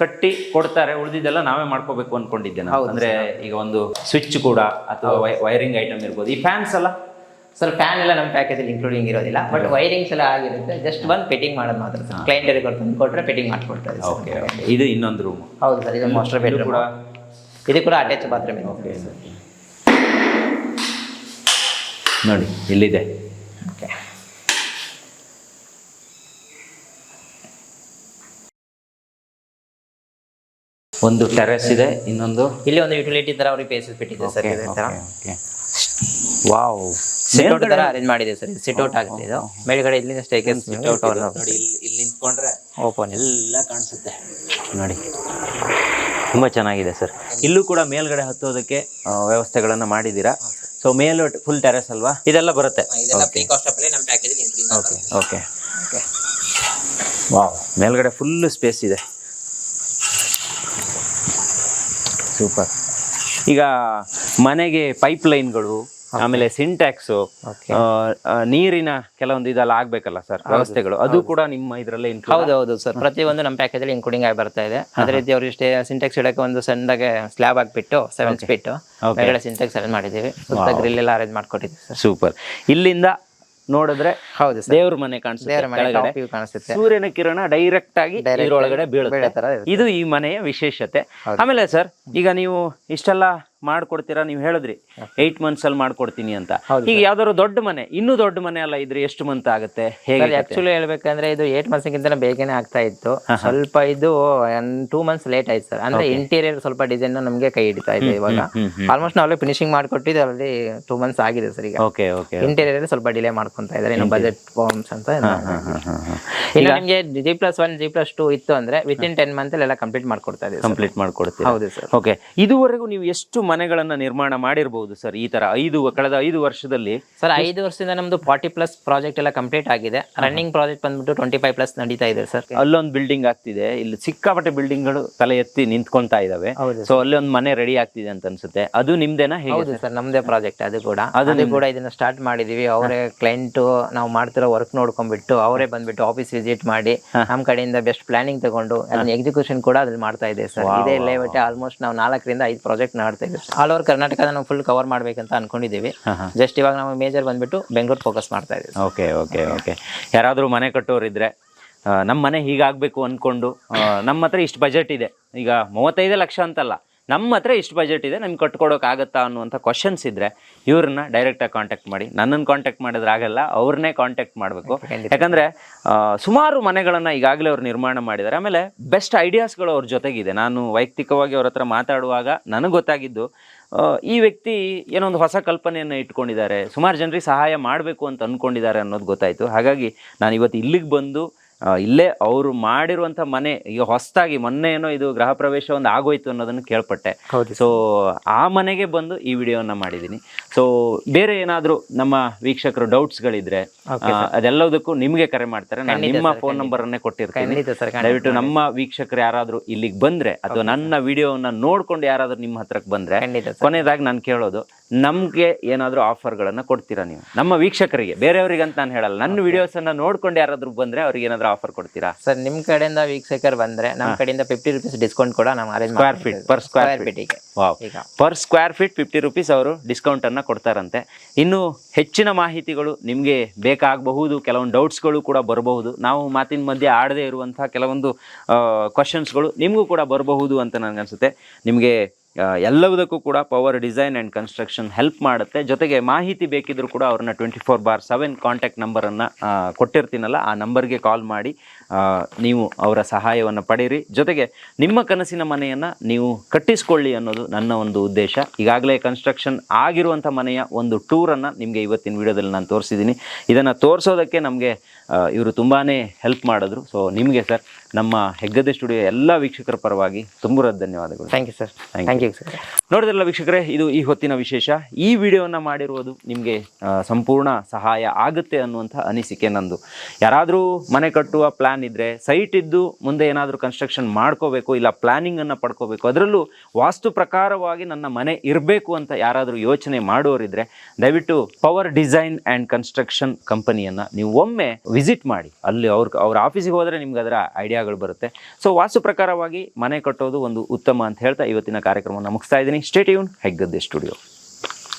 ಕಟ್ಟಿ ಕೊಡ್ತಾರೆ ಉಳಿದಿದ್ದೆಲ್ಲ ನಾವೇ ಮಾಡ್ಕೋಬೇಕು ಅನ್ಕೊಂಡಿದ್ದೆ ನಾವು ಅಂದ್ರೆ ಈಗ ಒಂದು ಸ್ವಿಚ್ ಕೂಡ ಅಥವಾ ವೈರಿಂಗ್ ಐಟಮ್ ಇರ್ಬೋದು. ಈ ಫ್ಯಾನ್ಸ್ ಎಲ್ಲ ಸರ್ ಫ್ಯಾನ್ ಎಲ್ಲ ನಮ್ಮ ಪ್ಯಾಕೇಜಲ್ಲಿ ಇನ್ಕ್ಲೂಡಿಂಗ್ ಇರೋದಿಲ್ಲ. ಬಟ್ ವೈರಿಂಗ್ಸ್ ಎಲ್ಲ ಆಗಿರುತ್ತೆ. ಜಸ್ಟ್ ಬಂದು ಫಿಟ್ಟಿಂಗ್ ಮಾಡೋದು ಮಾತ್ರ ಸರ್. ಕ್ಲೈಂಟರಿಗೆ ತಂದು ಕೊಟ್ಟರೆ ಫಿಟ್ಟಿಂಗ್ ಮಾಡ್ಕೊಡ್ತಾರೆ ಓಕೆ ಓಕೆ ಇದು ಇನ್ನೊಂದು ರೂಮ್ ಹೌದು ಸರ್ ಇದು ಮಾಸ್ಟರ್ ಬೆಡ್ರೂಮ್ ಕೂಡ ಇದು ಕೂಡ ಅಟ್ಯಾಚ್ ಬಾತ್ರೂಮ್ ಇದೆ ಓಕೆ ನೋಡಿ ಇಲ್ಲಿದೆ. ಒಂದು ಟೆರೆಸ್ ಇದೆ ಇನ್ನೊಂದು ಇಲ್ಲಿ ಒಂದು ಯುಟಿಲಿಟಿ ತರ ಅವ್ರಿಗೆ ಪ್ಲೇಸಸ್ ಬಿಟ್ಟಿದೆ ಸರ್ ಇದೇ ತರ. ವಾವ್ ಸಿಟ್ಔಟ್ ತರ ಅರೇಂಜ್ ಮಾಡಿದೆ ಸರ್ ಸಿಟ್ ಔಟ್ ಆಗುತ್ತೆ ಇದು ಮೇಲ್ಗಡೆ ಇಲ್ಲಿಂದ ಸ್ಟೇಕೇಸ್ ನೋಡಿ ಇಲ್ಲಿ ಇಲ್ಲಿ ನಿಂತ್ಕೊಂಡ್ರೆ ಓಪನ್ ಎಲ್ಲ ಕಾಣಿಸುತ್ತೆ. ನೋಡಿ. ತುಂಬ ಚೆನ್ನಾಗಿದೆ ಸರ್. ಇಲ್ಲೂ ಕೂಡ ಮೇಲ್ಗಡೆ ಹತ್ತೋದಕ್ಕೆ ವ್ಯವಸ್ಥೆಗಳನ್ನು ಮಾಡಿದ್ದೀರಾ? ಸೊ ಮೇಲ್ ಫುಲ್ ಟೆರೆಸ್ ಅಲ್ವಾ? ಇದೆಲ್ಲ ಬರುತ್ತೆ. ಓಕೆ ಓಕೆ ವಾವ್ ಮೇಲ್ಗಡೆ ಫುಲ್ ಸ್ಪೇಸ್ ಇದೆ. ಸೂಪರ್ ಈಗ ಮನೆಗೆ ಪೈಪ್ ಲೈನ್ಗಳು ಆಮೇಲೆ ಸಿಂಟ್ಯಾಕ್ಸ್. ನೀರಿನ ಕೆಲವೊಂದು ಇದೆಲ್ಲ ಆಗ್ಬೇಕಲ್ಲ ಸರ್ ವ್ಯವಸ್ಥೆಗಳು. ಅದು ಕೂಡ ನಿಮ್ಮ ಇದರಲ್ಲಿ ಇನ್ಕ್ಲೂಡ್ ಹೌದು ಹೌದು ಸರ್ ಪ್ರತಿಯೊಂದು ನಮ್ಮ ಪ್ಯಾಕೇಜ್ ಅಲ್ಲಿ ಇನ್ಕ್ಲೂಡಿಂಗ್ ಆಗಿ ಬರ್ತಾ ಇದೆ. ಅದೇ ರೀತಿ ಅವ್ರಿಗೆ ಇಷ್ಟೇ ಸಿಂಟೆಕ್ಸ್ ಇಡಕ್ಕೆ ಒಂದು ಸಣ್ಣಗೆ ಸ್ಲ್ಯಾಬ್ ಆಗಿಬಿಟ್ಟು ಸೆವೆನ್ ಸ್ಪೀಟ್ ಎರಡು ಸಿಂಟೆಕ್ಸ್ ಅರೇಂಜ್ ಮಾಡಿದ್ದೀವಿ. ಸುತ್ತ ಗ್ರಿಲ್ ಎಲ್ಲ ಅರೇಂಜ್ ಮಾಡ್ಕೊಟ್ಟಿದ್ದೀವಿ ಸರ್ ಸೂಪರ್ ಇಲ್ಲಿಂದ ನೋಡಿದ್ರೆ ಹೌದು ದೇವ್ರ ಮನೆ ಕಾಣಿಸುತ್ತೆ ಸೂರ್ಯನ ಕಿರಣ ಡೈರೆಕ್ಟ್ ಆಗಿ ಇದ್ರೊಳಗಡೆ ಬೀಳುತ್ತೆ. ಇದು ಈ ಮನೆಯ ವಿಶೇಷತೆ. ಆಮೇಲೆ ಸರ್ ಈಗ ನೀವು ಇಷ್ಟೆಲ್ಲ ಮಾಡ್ಕೊಡ್ತೀರಾ ನೀವು ಹೇಳಿದ್ರಿ. ಏಟ್ ಮಂತ್ಸ್ ಅಲ್ಲಿ ಮಾಡ್ಕೊಡ್ತೀನಿ ಅಂತ. ಈಗ ಯಾವ್ದಾದ್ರು ದೊಡ್ಡ ಮನೆ ಇನ್ನೂ ದೊಡ್ಡ ಮನೆ ಅಲ್ಲ ಇದ್ರೆ ಎಷ್ಟು ಮಂತ್ ಆಗುತ್ತೆ? ಹೇಗೆ ಆಕ್ಚುಲಿ ಹೇಳ್ಬೇಕಂದ್ರೆ ಇದು ಏಟ್ ಮಂತ್ಸ್ಗಿಂತ ಬೇಗನೆ ಆಗ್ತಾ ಇತ್ತು. ಸ್ವಲ್ಪ ಇದು ಟೂ ಮಂತ್ಸ್ ಲೇಟ್ ಆಯ್ತು ಸರ್. ಅಂದ್ರೆ ಇಂಟೀರಿಯರ್ ಸ್ವಲ್ಪ ಡಿಸೈನ್ ನಮಗೆ ಕೈ ಹಿಡಿತಾ ಇದೆ ಇವಾಗ. ಆಲ್ಮೋಸ್ಟ್ ನಾವೇ ಫಿನಿಶಿಂಗ್ ಮಾಡ್ಕೊಟ್ಟಿದ್ದು ಅಲ್ಲಿ ಟೂ ಮಂತ್ಸ್ ಆಗಿದೆ ಸರ್ ಈಗ. ಓಕೆ ಓಕೆ ಇಂಟೀರಿಯರ್ ಸ್ವಲ್ಪ ಡಿಲೇ ಮಾಡ್ಕೊಂತ ಇದ್ದಾರೆ. ಇನ್ನು ಬಜೆಟ್ ಫಾರ್ಮ್ಸ್ ಅಂತ ಇನ್ನು ನಿಮಗೆ G plus one G plus two ಇತ್ತು ಅಂದ್ರೆ ವಿತ್ ಇನ್ ಟೆನ್ ಮಂತ್ ಎಲ್ಲ ಕಂಪ್ಲೀಟ್ ಮಾಡ್ಕೊಡ್ತಾ ಇದೆ ಕಂಪ್ಲೀಟ್ ಮಾಡ್ಕೊಡ್ತೀವಿ ಹೌದು ಸರ್. ಓಕೆ ಇದುವರೆಗೂ ನೀವು ಎಷ್ಟು ಮನೆಗಳನ್ನ ನಿರ್ಮಾಣ ಮಾಡಿರ್ಬೋದು ಸರ್ ಈ ತರ ಐದು ಕಳೆದ ಐದು ವರ್ಷದಲ್ಲಿ. ಸರ್ ಐದು ವರ್ಷದಿಂದ ನಮ್ದು ಫಾರ್ಟಿ ಪ್ಲಸ್ ಪ್ರಾಜೆಕ್ಟ್ ಎಲ್ಲ ಕಂಪ್ಲೀಟ್ ಆಗಿದೆ. ರನ್ನಿಂಗ್ ಪ್ರಾಜೆಕ್ಟ್ ಬಂದ್ಬಿಟ್ಟು ಟ್ವೆಂಟಿ ಫೈವ್ ಪ್ಲಸ್ ನಡೀತಾ ಇದೆ ಸರ್. ಅಲ್ಲೊಂದು ಬಿಲ್ಡಿಂಗ್ ಆಗ್ತಿದೆ. ಇಲ್ಲಿ ಸಿಕ್ಕಾಪಟ್ಟೆ ಬಿಲ್ಡಿಂಗ್ಗಳು ತಲೆ ಎತ್ತಿ ನಿಂತ್ಕೊಂತಾ ಇದಾವೆ. ಹೌದು ಸೊ ಅಲ್ಲಿ ಒಂದು ಮನೆ ರೆಡಿ ಆಗ್ತಿದೆ ಅಂತ ಅನ್ಸುತ್ತೆ. ಅದು ನಿಮ್ದೇನಾ ಹೇಗೆ ಹೌದು ಸರ್? ನಮ್ದೇ ಪ್ರಾಜೆಕ್ಟ್ ಅದು ಕೂಡ. ಅದು ಕೂಡ ಇದನ್ನ ಸ್ಟಾರ್ಟ್ ಮಾಡಿದೀವಿ. ಅವರೇ ಕ್ಲೈಂಟ್ ನಾವು ಮಾಡ್ತಿರೋ ವರ್ಕ್ ನೋಡ್ಕೊಂಡ್ಬಿಟ್ಟು ಅವರೇ ಬಂದ್ಬಿಟ್ಟು ಆಫೀಸ್ ವಿಸಿಟ್ ಮಾಡಿ ನಮ್ಮ ಕಡೆಯಿಂದ ಬೆಸ್ಟ್ ಪ್ಲಾನಿಂಗ್ ತಗೊಂಡು ಅದನ್ನ ಎಕ್ಸಿಕ್ಯೂಷನ್ ಕೂಡ ಅದ್ರಲ್ಲಿ ಮಾಡ್ತಾ ಇದೆ ಸರ್. ಇದೇ ಲೇಔಟ್ ಆಲ್ಮೋಸ್ಟ್ ನಾವು ನಾಲ್ಕರಿಂದ ಐದು ಪ್ರಾಜೆಕ್ಟ್ ಮಾಡ್ತಾ ಇದ್ದೀವಿ. ಆಲ್ ಓವರ್ ಕರ್ನಾಟಕ ನಾವು ಫುಲ್ ಕವರ್ ಮಾಡ್ಬೇಕಂತ ಅನ್ಕೊಂಡಿದ್ದೀವಿ. ಜಸ್ಟ್ ಇವಾಗ ನಾವು ಮೇಜರ್ ಬಂದ್ಬಿಟ್ಟು ಬೆಂಗಳೂರು ಫೋಕಸ್ ಮಾಡ್ತಾ ಇದ್ದೀವಿ ಓಕೆ ಓಕೆ ಓಕೆ ಯಾರಾದರೂ ಮನೆ ಕಟ್ಟೋರಿದ್ರೆ ನಮ್ಮ ಮನೆ ಹೀಗಾಗಬೇಕು ಅಂದ್ಕೊಂಡು ನಮ್ಮ ಹತ್ರ ಇಷ್ಟು ಬಜೆಟ್ ಇದೆ. ಈಗ ಮೂವತ್ತೈದು ಲಕ್ಷ ಅಂತಲ್ಲ ನಮ್ಮ ಹತ್ರ ಇಷ್ಟು ಬಜೆಟ್ ಇದೆ ನಮ್ಗೆ ಕಟ್ಕೊಡೋಕ್ಕಾಗತ್ತಾ ಅನ್ನುವಂಥ ಕ್ವಶನ್ಸ್ ಇದ್ರೆ ಇವ್ರನ್ನ ಡೈರೆಕ್ಟಾಗಿ ಕಾಂಟ್ಯಾಕ್ಟ್ ಮಾಡಿ. ನನ್ನನ್ನು ಕಾಂಟ್ಯಾಕ್ಟ್ ಮಾಡಿದ್ರೆ ಆಗಲ್ಲ ಅವ್ರನ್ನೇ ಕಾಂಟ್ಯಾಕ್ಟ್ ಮಾಡಬೇಕು. ಯಾಕಂದರೆ ಸುಮಾರು ಮನೆಗಳನ್ನು ಈಗಾಗಲೇ ಅವ್ರು ನಿರ್ಮಾಣ ಮಾಡಿದ್ದಾರೆ. ಆಮೇಲೆ ಬೆಸ್ಟ್ ಐಡಿಯಾಸ್ಗಳು ಅವ್ರ ಜೊತೆಗಿದೆ. ನಾನು ವೈಯಕ್ತಿಕವಾಗಿ ಅವ್ರ ಹತ್ರ ಮಾತಾಡುವಾಗ ನನಗೆ ಗೊತ್ತಾಗಿದ್ದು ಈ ವ್ಯಕ್ತಿ ಏನೊಂದು ಒಂದು ಹೊಸ ಕಲ್ಪನೆಯನ್ನು ಇಟ್ಕೊಂಡಿದ್ದಾರೆ. ಸುಮಾರು ಜನರಿಗೆ ಸಹಾಯ ಮಾಡಬೇಕು ಅಂತ ಅಂದ್ಕೊಂಡಿದ್ದಾರೆ ಅನ್ನೋದು ಗೊತ್ತಾಯಿತು. ಹಾಗಾಗಿ ನಾನು ಇವತ್ತು ಇಲ್ಲಿಗೆ ಬಂದು ಇಲ್ಲೇ ಅವರು ಮಾಡಿರುವಂಥ ಮನೆ ಈಗ ಹೊಸದಾಗಿ ಮೊನ್ನೆ ಏನೋ ಇದು ಗೃಹ ಪ್ರವೇಶ ಒಂದು ಆಗೋಯ್ತು ಅನ್ನೋದನ್ನು ಕೇಳ್ಪಟ್ಟೆ. ಸೊ ಆ ಮನೆಗೆ ಬಂದು ಈ ವಿಡಿಯೋನ ಮಾಡಿದ್ದೀನಿ. ಸೊ ಬೇರೆ ಏನಾದರೂ ನಮ್ಮ ವೀಕ್ಷಕರು ಡೌಟ್ಸ್ಗಳಿದ್ರೆ ಅದೆಲ್ಲದಕ್ಕೂ ನಿಮಗೆ ಕರೆ ಮಾಡ್ತಾರೆ. ನಾನು ನಿಮ್ಮ ಫೋನ್ ನಂಬರನ್ನೇ ಕೊಟ್ಟಿರ್ತೀನಿ. ದಯವಿಟ್ಟು ನಮ್ಮ ವೀಕ್ಷಕರು ಯಾರಾದರೂ ಇಲ್ಲಿಗೆ ಬಂದ್ರೆ ಅಥವಾ ನನ್ನ ವಿಡಿಯೋವನ್ನು ನೋಡ್ಕೊಂಡು ಯಾರಾದರೂ ನಿಮ್ಮ ಹತ್ರಕ್ಕೆ ಬಂದ್ರೆ ಕೊನೆಯದಾಗಿ ನಾನು ಕೇಳೋದು ನಮಗೆ ಏನಾದರೂ ಆಫರ್ಗಳನ್ನು ಕೊಡ್ತೀರಾ ನೀವು? ನಮ್ಮ ವೀಕ್ಷಕರಿಗೆ. ಬೇರೆಯವರಿಗೆ ಅಂತ ನಾನು ಹೇಳಲ್ಲ. ನನ್ನ ವಿಡಿಯೋಸನ್ನು ನೋಡ್ಕೊಂಡು ಯಾರಾದರೂ ಬಂದರೆ ಅವ್ರಿಗೆ ಏನಾದರೂ ಆಫರ್ ಕೊಡ್ತೀರಾ? ಸರ್ ನಿಮ್ಮ ಕಡೆಯಿಂದ ವೀಕ್ಷಕರು ಬಂದರೆ ನಮ್ಮ ಕಡೆಯಿಂದ ಫಿಫ್ಟಿ ರುಪೀಸ್ ಡಿಸ್ಕೌಂಟ್ ಕೂಡ ನಾವು arrange square feet per square feet ಫೀಟಿಗೆ per square feet fifty rupees ಅವರು ಡಿಸ್ಕೌಂಟನ್ನು ಕೊಡ್ತಾರಂತೆ. ಇನ್ನು ಹೆಚ್ಚಿನ ಮಾಹಿತಿಗಳು ನಿಮಗೆ ಬೇಕಾಗಬಹುದು. ಕೆಲವೊಂದು ಡೌಟ್ಸ್ಗಳು ಕೂಡ ಬರಬಹುದು. ನಾವು ಮಾತಿನ ಮಧ್ಯೆ ಆಡದೇ ಇರುವಂಥ ಕೆಲವೊಂದು ಕ್ವಶನ್ಸ್ಗಳು ನಿಮಗೂ ಕೂಡ ಬರಬಹುದು ಅಂತ ನನಗನ್ಸುತ್ತೆ. ನಿಮಗೆ ಆ, ಎಲ್ಲದಕ್ಕೂ ಕೂಡ power design and construction help ಮಾಡುತ್ತೆ. ಜೊತೆಗೆ ಮಾಹಿತಿ ಬೇಕಿದ್ದರೂ ಕೂಡ ಅವ್ರನ್ನ twenty four by seven contact ನಂಬರನ್ನು ಕೊಟ್ಟಿರ್ತೀನಲ್ಲ ಆ ನಂಬರ್ಗೆ ಕಾಲ್ ಮಾಡಿ ನೀವು ಅವರ ಸಹಾಯವನ್ನು ಪಡೀರಿ ಜೊತೆಗೆ ನಿಮ್ಮ ಕನಸಿನ ಮನೆಯನ್ನು ನೀವು ಕಟ್ಟಿಸ್ಕೊಳ್ಳಿ ಅನ್ನೋದು ನನ್ನ ಒಂದು ಉದ್ದೇಶ. ಈಗಾಗಲೇ ಕನ್ಸ್ಟ್ರಕ್ಷನ್ ಆಗಿರುವಂಥ ಮನೆಯ ಒಂದು ಟೂರನ್ನು ನಿಮಗೆ ಇವತ್ತಿನ ವಿಡಿಯೋದಲ್ಲಿ ನಾನು ತೋರಿಸಿದ್ದೀನಿ. ಇದನ್ನು ತೋರಿಸೋದಕ್ಕೆ ನಮಗೆ ಇವರು ತುಂಬಾ ಹೆಲ್ಪ್ ಮಾಡಿದ್ರು. ಸೊ ನಿಮಗೆ ಸರ್ ನಮ್ಮ ಹೆಗ್ಗದೆ ಸ್ಟುಡಿಯೋ ಎಲ್ಲ ವೀಕ್ಷಕರ ಪರವಾಗಿ ತುಂಬ ಧನ್ಯವಾದಗಳು. Thank you sir thank you sir ನೋಡಿದ್ರಲ್ಲ ವೀಕ್ಷಕರೇ ಇದು ಈ ಹೊತ್ತಿನ ವಿಶೇಷ. ಈ ವಿಡಿಯೋವನ್ನು ಮಾಡಿರುವುದು ನಿಮಗೆ ಸಂಪೂರ್ಣ ಸಹಾಯ ಆಗುತ್ತೆ ಅನ್ನುವಂಥ ಅನಿಸಿಕೆ ನಂದು. ಯಾರಾದರೂ ಮನೆ ಕಟ್ಟುವ ಪ್ಲ್ಯಾನ್ ಇದ್ದರೆ ಸೈಟ್ ಇದ್ದು ಮುಂದೆ ಏನಾದರೂ ಕನ್ಸ್ಟ್ರಕ್ಷನ್ ಮಾಡ್ಕೋಬೇಕು ಇಲ್ಲ ಪ್ಲ್ಯಾನಿಂಗನ್ನು ಪಡ್ಕೋಬೇಕು ಅದರಲ್ಲೂ ವಾಸ್ತು ಪ್ರಕಾರವಾಗಿ ನನ್ನ ಮನೆ ಇರಬೇಕು ಅಂತ ಯಾರಾದರೂ ಯೋಚನೆ ಮಾಡೋರಿದ್ರೆ ದಯವಿಟ್ಟು ಪವರ್ ಡಿಸೈನ್ ಆ್ಯಂಡ್ ಕನ್ಸ್ಟ್ರಕ್ಷನ್ ಕಂಪನಿಯನ್ನು ನೀವು ಒಮ್ಮೆ ವಿಸಿಟ್ ಮಾಡಿ. ಅಲ್ಲಿ ಅವ್ರ ಅವ್ರ ಆಫೀಸಿಗೆ ಹೋದರೆ ನಿಮ್ಗೆ ಅದರ ಐಡಿಯಾಗಳು ಬರುತ್ತೆ. ಸೊ ವಾಸ್ತು ಪ್ರಕಾರವಾಗಿ ಮನೆ ಕಟ್ಟೋದು ಒಂದು ಉತ್ತಮ ಅಂತ ಹೇಳ್ತಾ ಇವತ್ತಿನ ಕಾರ್ಯಕ್ರಮವನ್ನು ಮುಗಿಸ್ತಾ ಇದ್ದೀನಿ. Stay tuned Heggadde studio